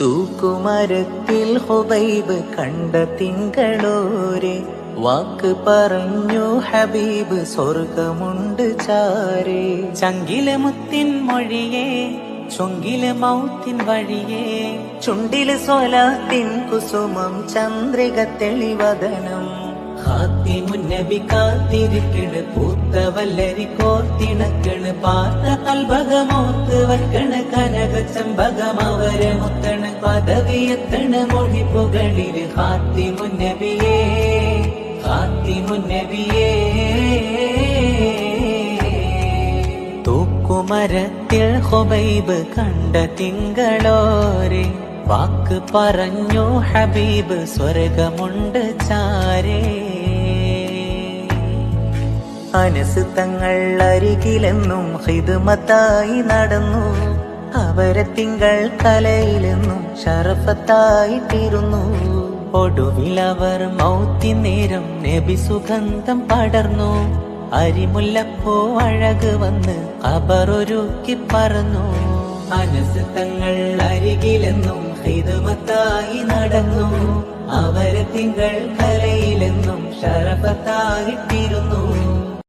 തൂക്കുമരത്തിൽ ഹുബൈബ് കണ്ട തിങ്കളോരെ വാക്ക് പറഞ്ഞു ഹബീബ് സ്വർഗമുണ്ട് ചാരേ. ചങ്കിലെ മുത്തിൻ മൊഴിയേ ചൊങ്കിലെ മൗത്തിൻ വഴിയേ ചുണ്ടിൽ സ്വലാത്തിൻ കുസുമം ചന്ദ്രിക തെളിവദനം. ഹാത്തിമുന്നബി കാത്തിരിക്കണ് പൂത്ത വല്ലരി കോർത്തിണക്കണ് പാത്ത കൽഭകമോത്ത് വയ്ക്കണ് കനക ചമ്പകം അവരെ മുത്തണ് പദവിയെത്തണ് മൊഴി പുകളിൽ ഹാത്തിമുന്നബിയേ ഹാത്തിമുന്നബിയേ തൂക്കുമരത്തിൽ ഹൊബൈബ് കണ്ട തിങ്കളോരെ വാക്ക് പറഞ്ഞു ഹബീബ് സ്വർഗമുണ്ട് ചാരേ അനസ് തങ്ങൾ അരികിലെന്നും ഹിതുമത്തായി നടന്നു. അവരെ തിങ്കൾ കലയിലെന്നും ഷറഫത്തായിട്ടിരുന്നു ഒടുവിൽ അവർ മൗത്തി നേരം നബി സുഗന്ധം പടർന്നു. അരിമുല്ലപ്പോ അഴക് വന്ന് അവർ ഒരുക്കി പറന്നു. അനസ് തങ്ങൾ അരികിലെന്നും ഹിതുമത്തായി നടന്നു. അവരെ തിങ്കൾ കലയിലെന്നും ഷറഫത്തായിട്ടിരുന്നു